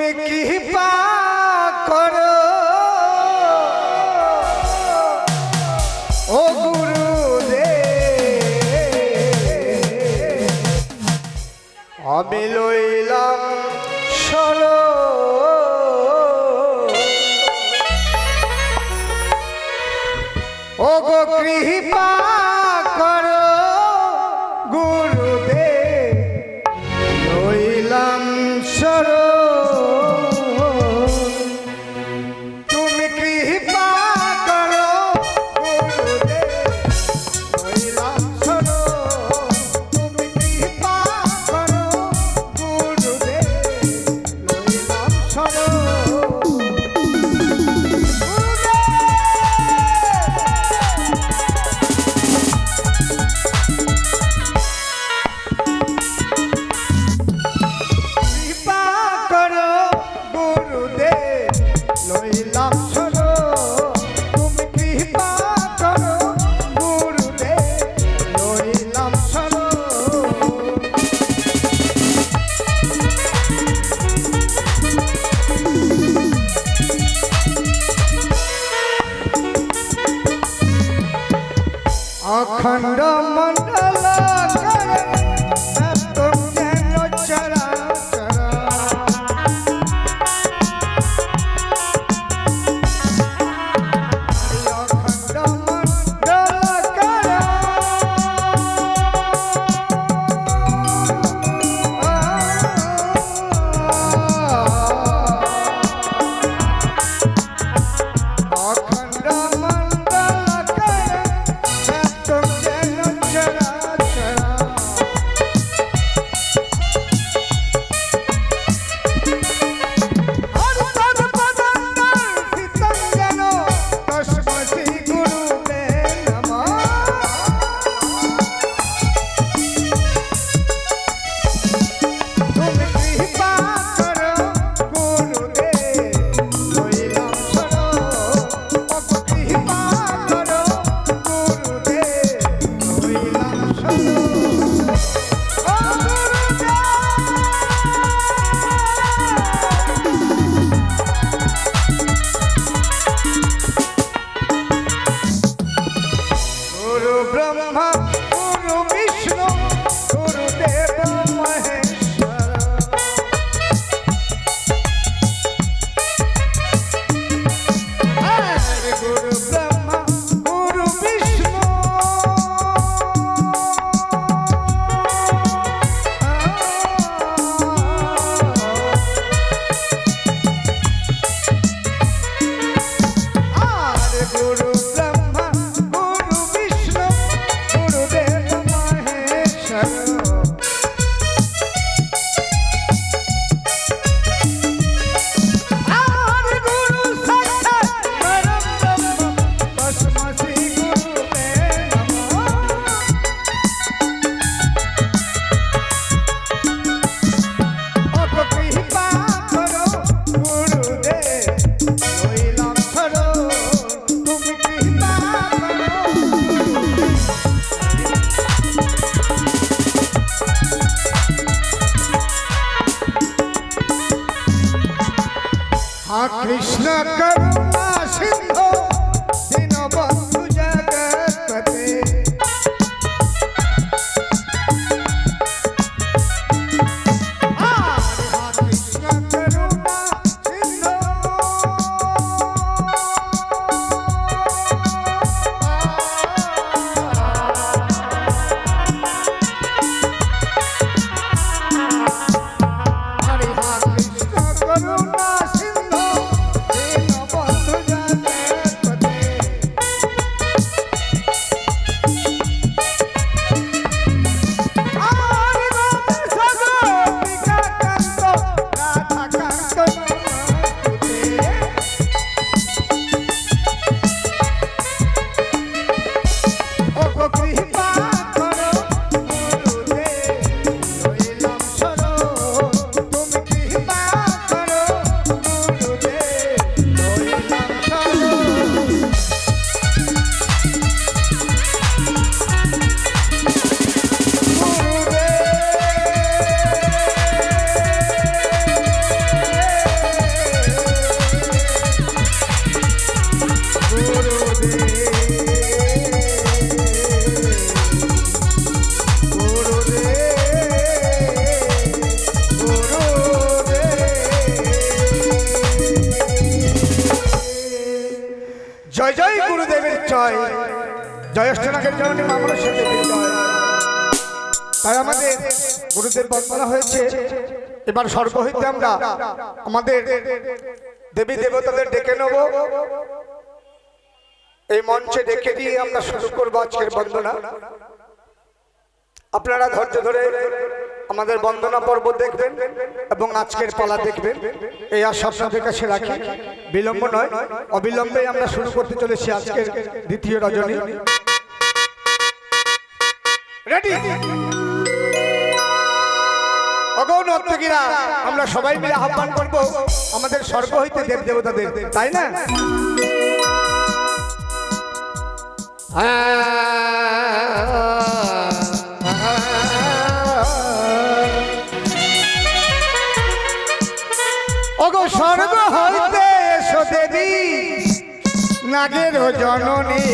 তুমি কি কৃষ্ণ এবার স্বর্গ হইতে আমরা আমাদের দেবী দেবতাদের ডেকে নেব। এই মঞ্চে ডেকে দিয়ে আমরা শুরু করব আজকের বন্দনা। আপনারা ধৈর্য ধরে আমাদের বন্দনা পর্ব দেখবেন এবং আজকের পালা দেখবেন। এই আশা আপনাদের কাছে রাখি। বিলম্ব নয়, অবিলম্বে আমরা শুরু করতে চলেছি আজকের দ্বিতীয় রজনী। রেডি ওগো আমরা সবাই মিলে আহ্বান করব আমাদের স্বর্গ হইতে দেব দেবতাদের, তাই না? ওগো স্বর্গ হইতে এসো দেবী, নাগের জননী।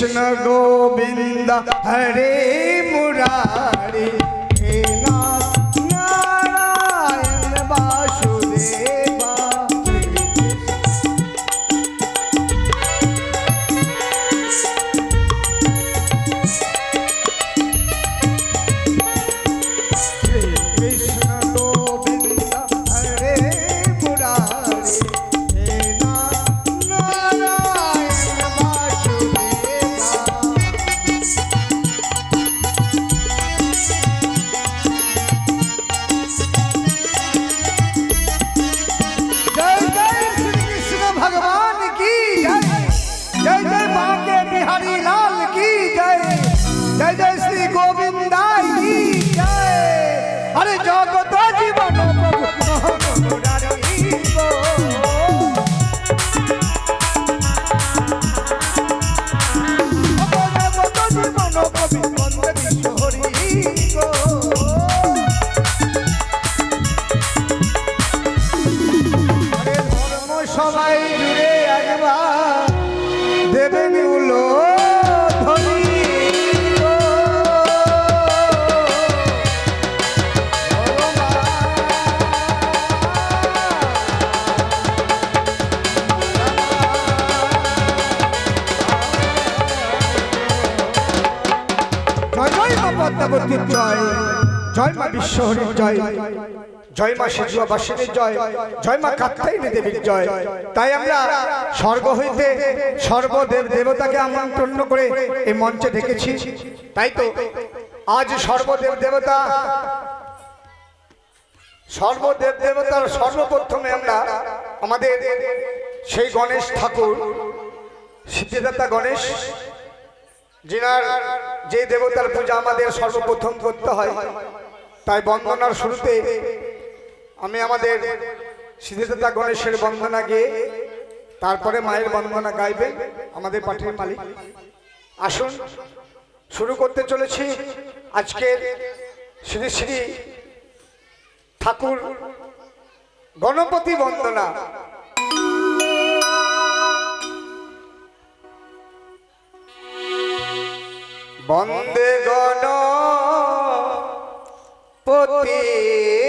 કૃષ્ણ ગોવિંદ હરે મુરારી. মা বিশ্বহরির জয়। জয় মা সিজুয়াবাসীর জয় জয় মা কাত্তায়নী দেবীর জয়। তাই আমরা স্বর্গ হইতে সর্বদেব দেবতাকে আমন্ত্রণ করে এই মঞ্চে ডেকেছি। তাই তো আজ সর্বদেব দেবতা, সর্বদেব দেবতার সর্বপ্রথমে আমরা আমাদের সেই গণেশ ঠাকুর, সিদ্ধিদাতা গণেশ, যিনার যে দেবতার পূজা আমাদের সর্বপ্রথম করতে হয় তাই বন্দনার শুরুতে আমি আমাদের সিদ্ধিদাতা গণেশের বন্দনা গিয়ে তারপরে মায়ের বন্দনা গাইবেন আমাদের পাঠির মালিক। আসুন, শুরু করতে চলেছি আজকের শ্রী শ্রী ঠাকুর গণপতি বন্দনা। বন্দে গণ ও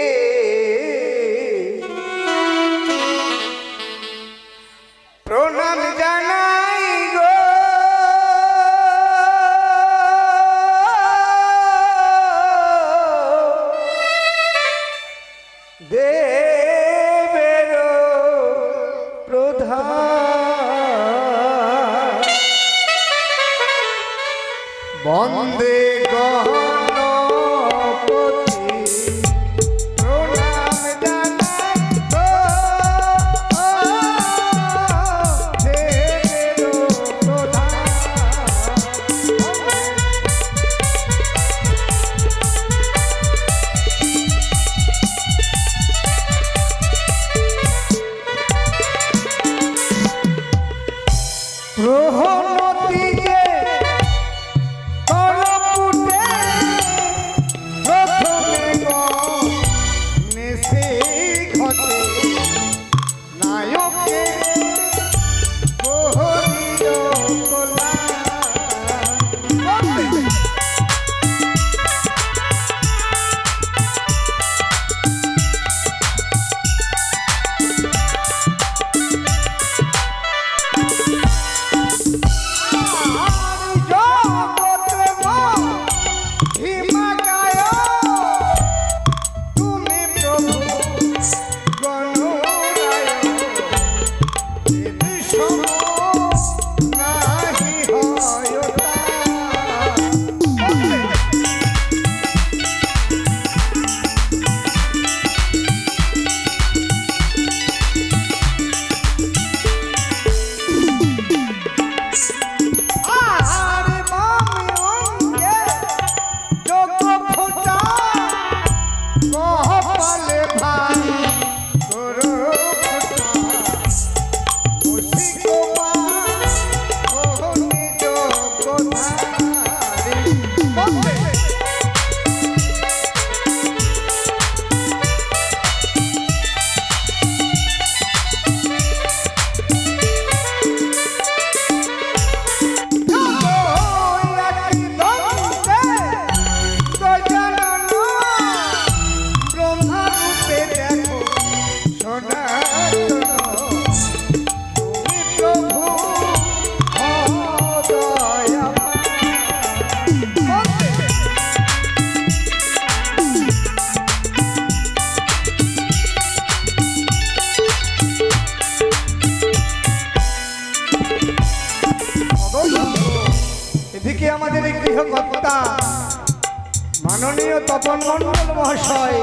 গৃহকর্তা। মাননীয় তপন মন্ডল মহাশয়,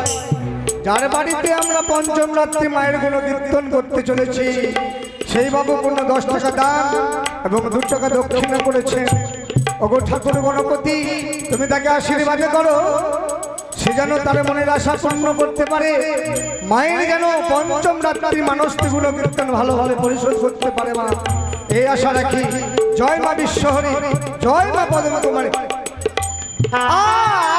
যার বাড়িতে আমরা পঞ্চম রাত্রি মায়ের কোনো কীর্তন করতে চলেছি, সেই বাবু কোনো দশ টাকা দান এবং দু টাকা দক্ষিণা করেছে ওগো ঠাকুর গণপতি, তুমি তাকে আশীর্বাদে করো। সে যেন তার মনের আশা পূর্ণ করতে পারে, মায়ের যেন পঞ্চম রাত্রি মানুষটিগুলো কীর্তন ভালোভাবে পরিশোধ করতে পারে মা। এই আশা রাখি। জয় মা বিশ্বহরী জয় মা পদমা আ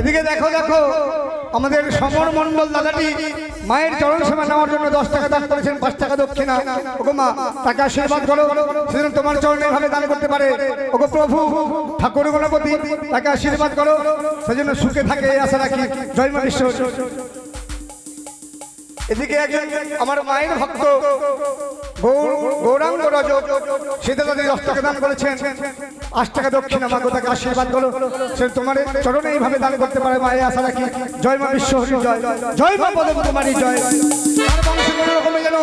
এদিকে দেখো দেখো, আমাদের সমর মন্ডল দাদাটি মায়ের চরণ সেবা নেওয়ার জন্য দশ টাকা দান করেছেন, পাঁচ টাকা দক্ষিণা। ওগো মা, তাকে আশীর্বাদ করো সেজন্য তোমার চরণে ভাবে দান করতে পারে। ওগো প্রভু, ঠাকুর গণপতি, তাকে আশীর্বাদ করো, সেজন্য সুখে থাকে আশা রাখি। জয় মা বিশ্ব এদিকে একজন আমার মায়ের ভক্ত গৌরাঙ্গ রজ সেটা তাদের দশ টাকা দান করেছেন। আট টাকা দক্ষিণা মাগো তাকে আশীর্বাদ করো সে তোমার চরণে এইভাবে দান করতে পারে মায়ের আশা রাখি। জয় মা বিশ্ব হরি জয়। জয় মা পদ কুমারী জয়। রকমের যেন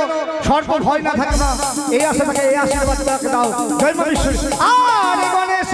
সর্প ভয় না থাকে না এই আশা থাকে এই আশীর্বাদ দাও। জয় মা বিশ্ব আর গণেশ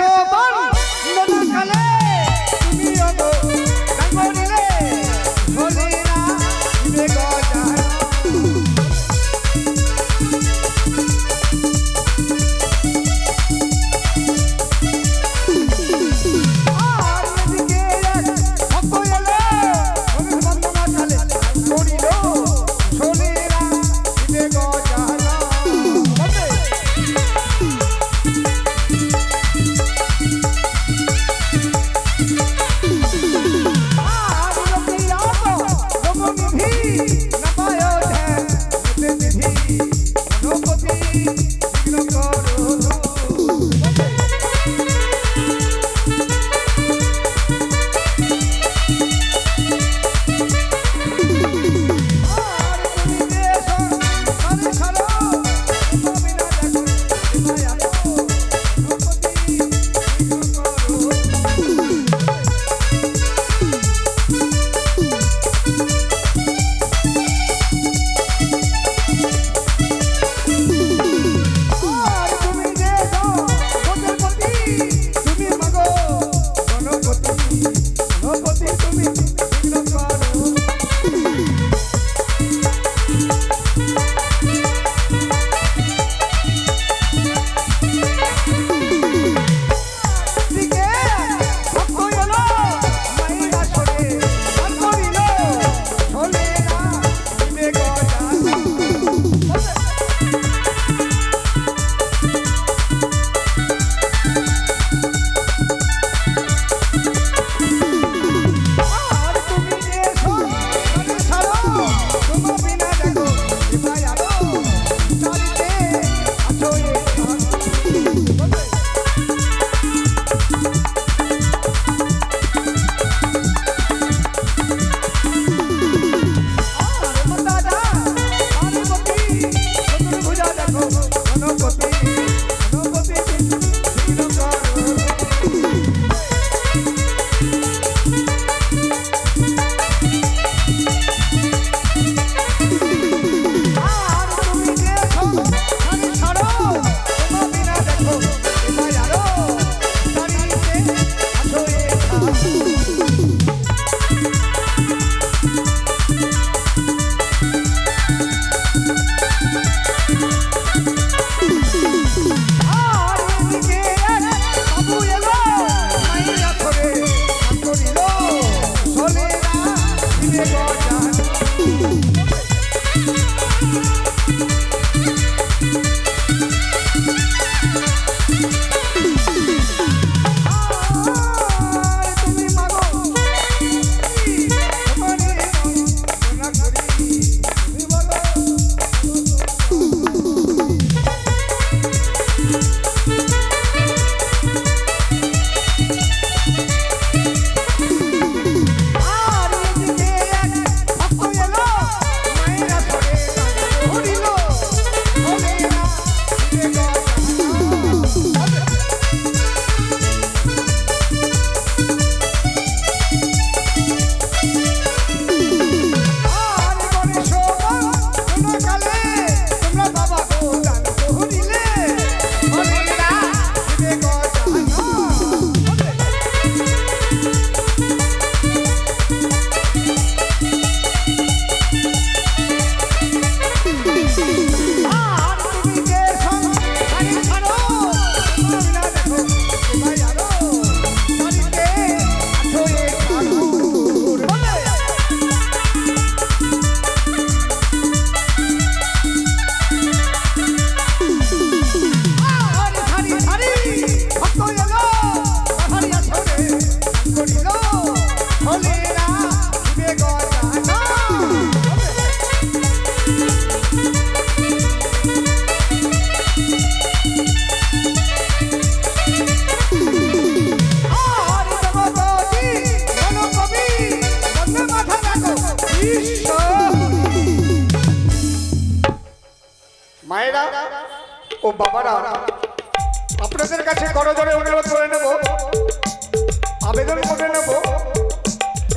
করে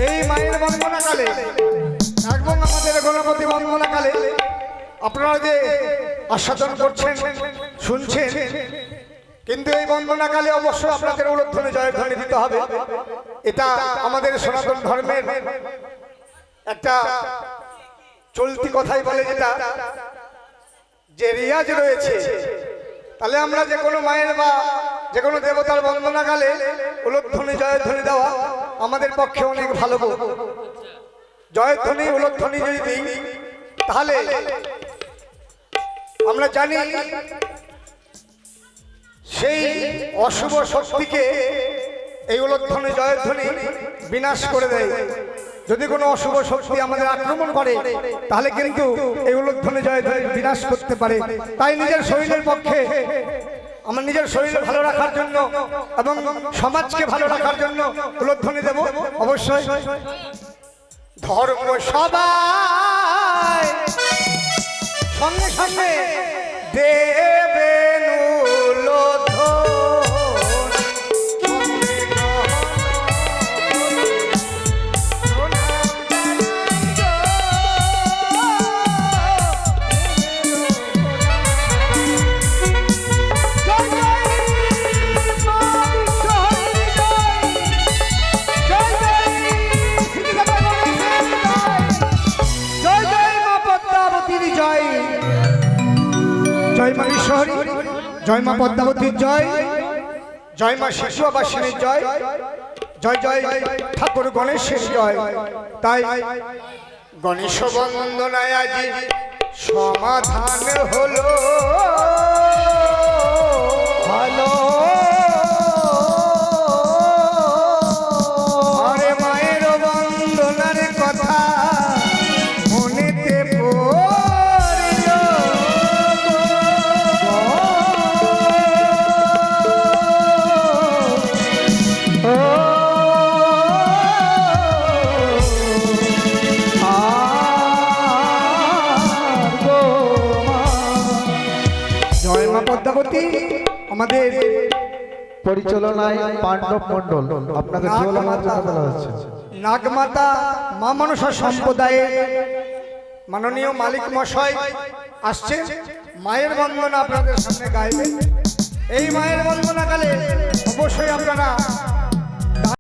এই মায়ের বন্দনাকালে এবং আমাদের গণপতি বন্দনাকালে, আপনারা যে আস্বাদন করছেন, শুনছেন, কিন্তু এই বন্দনাকালে অবশ্যই আপনাদের উলধ্বনি জয়ধ্বনি দিতে হবে। এটা আমাদের সনাতন ধর্মের একটা চলতি কথাই বলে যেটা, যে রিয়াজ রয়েছে, তাহলে আমরা যে কোনো মায়ের বা যে কোনো দেবতার বন্দনাকালে উলধ্বনি জয়ধ্বনি দেওয়া আমাদের পক্ষে অনেক ভালো গো। জয়ধ্বনি, উলধ্বনি যদি দিই, তাহলে আমরা জানি সেই অশুভ শক্তিকে এই উলধ্বনি, জয়ধ্বনি বিনাশ করে দেয় যদি কোনো অশুভ শক্তি আমাদের আক্রমণ করে, তাহলে কিন্তু এই উলধ্বনি, জয়ধ্বনি বিনাশ করতে পারে তাই নিজের শরীরের পক্ষে আমার নিজের শরীর ভালো রাখার জন্য এবং সমাজকে ভালো রাখার জন্য উলধ্বনি দেব, অবশ্যই। ধর্ম সবাই সঙ্গে সঙ্গে দেবেন জয় মা পদ্মাবতীর জয়। জয় মা শিশু আবাসিনীর জয় জয় জয়, ঠাকুর গণেশের জয়। তাই গণেশ বন্দনায় আজি সমাধান হলো। ভালো আমাদের পরিচালনায় পাণ্ডব মন্ডল আপনাকে নাগমাতা মা মানুষের সম্প্রদায়ের মাননীয় মালিক মশাই আসছে মায়ের বন্দনা আপনাদের সামনে গাইবেন। এই মায়ের বন্দনাকালে অবশ্যই আপনারা